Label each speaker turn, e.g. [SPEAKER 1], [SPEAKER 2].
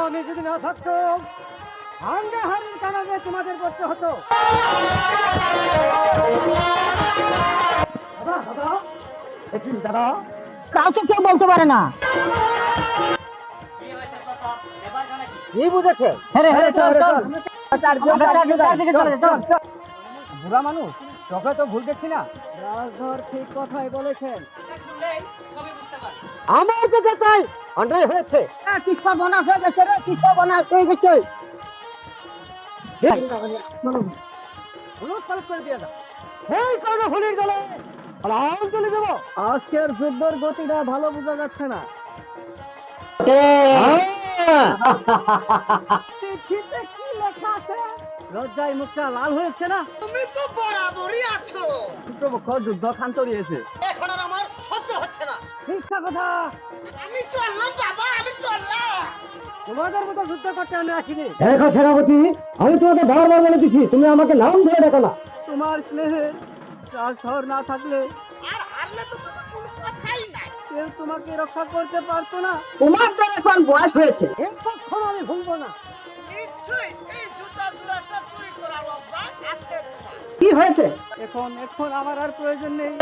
[SPEAKER 1] আমি যদি না থাকতাম হাঙ্গা হারির কারণে তোমাদের করতে হতো দাদা
[SPEAKER 2] কাউকে কেউ বলতে পারে না
[SPEAKER 1] বুড়া মানুষ তো ভুল দেখছি না রাজধর ঠিক কথাই বলেছেন আমার তো যেটাই অন্যায় হয়েছে।
[SPEAKER 2] হয়ে গেছে রে হয়ে গেছে
[SPEAKER 1] আজকের যুদ্ধের গতিটা ভালো বোঝা যাচ্ছে না। লজ্জায় মুখটা লাল হয়েছে না?
[SPEAKER 3] তুমি তো বরাবরই আছো।
[SPEAKER 1] যুদ্ধ খান্ত দিয়েছে
[SPEAKER 3] এখন
[SPEAKER 1] কথা।
[SPEAKER 3] আমি চললাম বাবা আমি চললাম।
[SPEAKER 1] তোমাদের মতো যুদ্ধ করতে আমি আসিনি।
[SPEAKER 4] দেখো সেনাপতি আমি তোমাকে বারবার বলে দিচ্ছি তুমি আমাকে নাম ধরে দেখো না।
[SPEAKER 1] তোমার স্নেহে চার শহর না থাকলে
[SPEAKER 3] আর হারলে তো কোনো কথাই নাই।
[SPEAKER 1] কেউ তোমাকে রক্ষা করতে পারতো না।
[SPEAKER 2] তোমার তো এখন বয়স হয়েছে।
[SPEAKER 1] কখনো আমি ভুলবো না।
[SPEAKER 3] নিশ্চয়ই এই জুতা জোড়াটা চুরি করার অভ্যাস আছে
[SPEAKER 2] কি হয়েছে?
[SPEAKER 1] এখন এখন আমার আর প্রয়োজন নেই।